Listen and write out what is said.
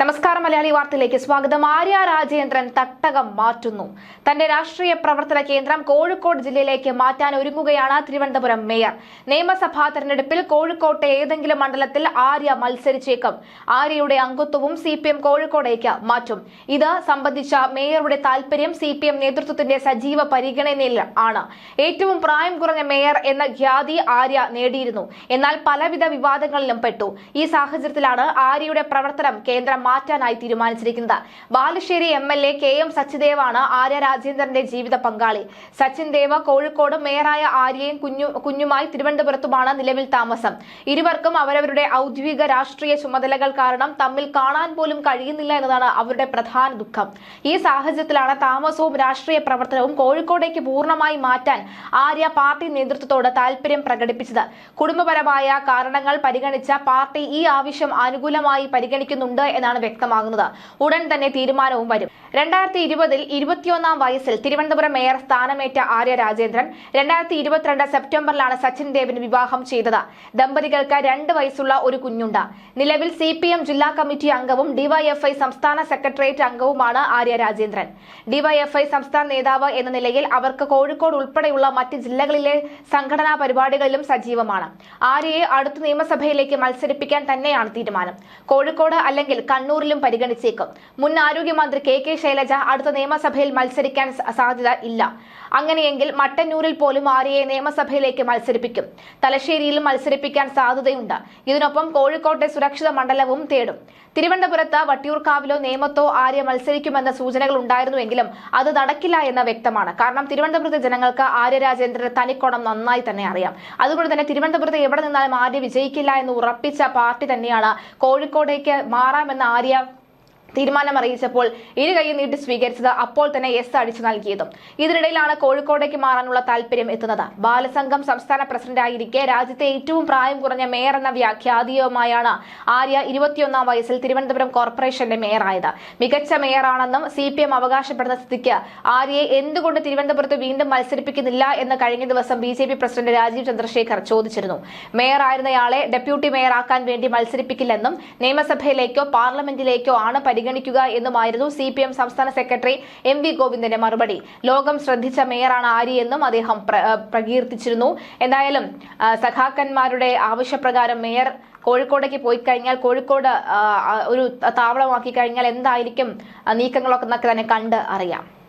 നമസ്കാരം മലയാളി വാർത്തയിലേക്ക് സ്വാഗതം. ആര്യ രാജേന്ദ്രൻ തട്ടകം മാറ്റുന്നു. തന്റെ രാഷ്ട്രീയ പ്രവർത്തന കേന്ദ്രം കോഴിക്കോട് ജില്ലയിലേക്ക് മാറ്റാൻ ഒരുങ്ങുകയാണ് തിരുവനന്തപുരം മേയർ. നിയമസഭാ തെരഞ്ഞെടുപ്പിൽ കോഴിക്കോട്ടെ ഏതെങ്കിലും മണ്ഡലത്തിൽ ആര്യ മത്സരിച്ചേക്കും. ആര്യയുടെ അംഗത്വവും സി കോഴിക്കോടേക്ക് മാറ്റും. ഇത് സംബന്ധിച്ച മേയറുടെ താൽപര്യം സി നേതൃത്വത്തിന്റെ സജീവ പരിഗണനയിൽ ആണ്. ഏറ്റവും പ്രായം കുറഞ്ഞ മേയർ എന്ന ഖ്യാതി ആര്യ നേടിയിരുന്നു. എന്നാൽ പലവിധ വിവാദങ്ങളിലും പെട്ടു. ഈ സാഹചര്യത്തിലാണ് ആര്യയുടെ പ്രവർത്തനം കേന്ദ്രം മാറ്റാനായി തീരുമാനിച്ചിരിക്കുന്നത്. Balussery M L A K M സച്ചിദേവാണ് Arya രാജേന്ദ്രന്റെ ജീവിത പങ്കാളി. സച്ചിൻ ദേവ കോഴിക്കോട് മേയറായ ആര്യയും കുഞ്ഞു കുഞ്ഞുമായി തിരുവനന്തപുരത്തുമാണ് നിലവിൽ താമസം. ഇരുവർക്കും അവരവരുടെ ഔദ്യോഗിക രാഷ്ട്രീയ ചുമതലകൾ കാരണം തമ്മിൽ കാണാൻ പോലും കഴിയുന്നില്ല എന്നതാണ് അവരുടെ പ്രധാന ദുഃഖം. ഈ സാഹചര്യത്തിലാണ് താമസവും രാഷ്ട്രീയ പ്രവർത്തനവും കോഴിക്കോടേക്ക് പൂർണമായി മാറ്റാൻ ആര്യ പാർട്ടി നേതൃത്വത്തോട് താൽപര്യം പ്രകടിപ്പിച്ചത്. കുടുംബപരമായ കാരണങ്ങൾ പരിഗണിച്ച പാർട്ടി ഈ ആവശ്യം അനുകൂലമായി പരിഗണിക്കുന്നുണ്ട് എന്നാണ് വ്യക്തമാകുന്നത്. ഉടൻ തന്നെ തീരുമാനവും വരും. രണ്ടായിരത്തി ഇരുപതിൽ ഇരുപത്തിയൊന്നാം വയസ്സിൽ തിരുവനന്തപുരം മേയർ സ്ഥാനമേറ്റ ആര്യ രാജേന്ദ്രൻ രണ്ടായിരത്തി ഇരുപത്തിരണ്ട് സെപ്റ്റംബറിലാണ് സച്ചിൻ ദേവിന് വിവാഹം ചെയ്തത്. ദമ്പതികൾക്ക് രണ്ട് വയസ്സുള്ള ഒരു കുഞ്ഞുണ്ട്. നിലവിൽ സി പി എം ജില്ലാ കമ്മിറ്റി അംഗവും ഡിവൈഎഫ്ഐ സംസ്ഥാന സെക്രട്ടേറിയറ്റ് അംഗവുമാണ് ആര്യ രാജേന്ദ്രൻ. ഡിവൈഎഫ്ഐ സംസ്ഥാന നേതാവ് എന്ന നിലയിൽ അവർക്ക് കോഴിക്കോട് ഉൾപ്പെടെയുള്ള മറ്റ് ജില്ലകളിലെ സംഘടനാ പരിപാടികളിലും സജീവമാണ്. ആര്യയെ അടുത്ത നിയമസഭയിലേക്ക് മത്സരിപ്പിക്കാൻ തന്നെയാണ് തീരുമാനം. കോഴിക്കോട് അല്ലെങ്കിൽ കണ്ണൂരിലും പരിഗണിച്ചേക്കും. മുൻ ആരോഗ്യമന്ത്രി കെ കെ ശൈലജ അടുത്ത നിയമസഭയിൽ മത്സരിക്കാൻ സാധ്യത ഇല്ല. അങ്ങനെയെങ്കിൽ മട്ടന്നൂരിൽ പോലും ആര്യയെ നിയമസഭയിലേക്ക് മത്സരിപ്പിക്കും? തലശ്ശേരിയിലും മത്സരിപ്പിക്കാൻ സാധ്യതയുണ്ട്. ഇതിനൊപ്പം കോഴിക്കോട്ടെ സുരക്ഷിത മണ്ഡലവും തേടും. തിരുവനന്തപുരത്ത് വട്ടിയൂർക്കാവിലോ നേമത്തോ ആര്യ മത്സരിക്കുമെന്ന സൂചനകൾ ഉണ്ടായിരുന്നുവെങ്കിലും അത് നടക്കില്ല എന്ന് വ്യക്തമാണ്. കാരണം തിരുവനന്തപുരത്തെ ജനങ്ങൾക്ക് ആര്യ തനിക്കോണം നന്നായി തന്നെ അറിയാം. അതുകൊണ്ട് തന്നെ തിരുവനന്തപുരത്ത് എവിടെ നിന്നാലും ആര്യ വിജയിക്കില്ല എന്ന് ഉറപ്പിച്ച പാർട്ടി തന്നെയാണ് കോഴിക്കോടേക്ക് മാറാമെന്ന ആര്യ തീരുമാനം അറിയിച്ചപ്പോൾ ഇരു കൈയും നീട്ടി സ്വീകരിച്ചത് അപ്പോൾ തന്നെ എസ് അടിച്ചു നൽകിയതും. ഇതിനിടയിലാണ് കോഴിക്കോടേക്ക് മാറാനുള്ള താല്പര്യം എത്തുന്നത്. ബാലസംഘം സംസ്ഥാന പ്രസിഡന്റായിരിക്കെ രാജ്യത്തെ ഏറ്റവും പ്രായം കുറഞ്ഞ മേയർ എന്ന വ്യാഖ്യാതീയവുമായാണ് ആര്യ ഇരുപത്തിയൊന്നാം വയസ്സിൽ തിരുവനന്തപുരം കോർപ്പറേഷന്റെ മേയറായത്. മികച്ച മേയറാണെന്നും സി പി എം അവകാശപ്പെടുന്ന സ്ഥിതിക്ക് ആര്യയെ എന്തുകൊണ്ട് തിരുവനന്തപുരത്ത് വീണ്ടും മത്സരിപ്പിക്കുന്നില്ല എന്ന് കഴിഞ്ഞ ദിവസം B J P president Rajeev Chandrasekhar ചോദിച്ചിരുന്നു. മേയറായിരുന്നയാളെ ഡെപ്യൂട്ടി മേയറാക്കാൻ വേണ്ടി മത്സരിപ്പിക്കില്ലെന്നും നിയമസഭയിലേക്കോ പാർലമെന്റിലേക്കോ ആണ് പരിഗണിക്കുക എന്നുമായിരുന്നു സി പി എം സംസ്ഥാന സെക്രട്ടറി എം വി ഗോവിന്ദന്റെ മറുപടി. ലോകം ശ്രദ്ധിച്ച മേയറാണ് ആര്യയെന്നും അദ്ദേഹം പ്ര- പ്രകീർത്തിച്ചിരുന്നു. എന്തായാലും സഖാക്കന്മാരുടെ ആവശ്യപ്രകാരം മേയർ കോഴിക്കോടേക്ക് പോയി കഴിഞ്ഞാൽ കോഴിക്കോട് ഒരു താവളമാക്കി കഴിഞ്ഞാൽ എന്തായിരിക്കും നീക്കങ്ങളൊക്കെ എന്നൊക്കെ തന്നെ കണ്ട് അറിയാം.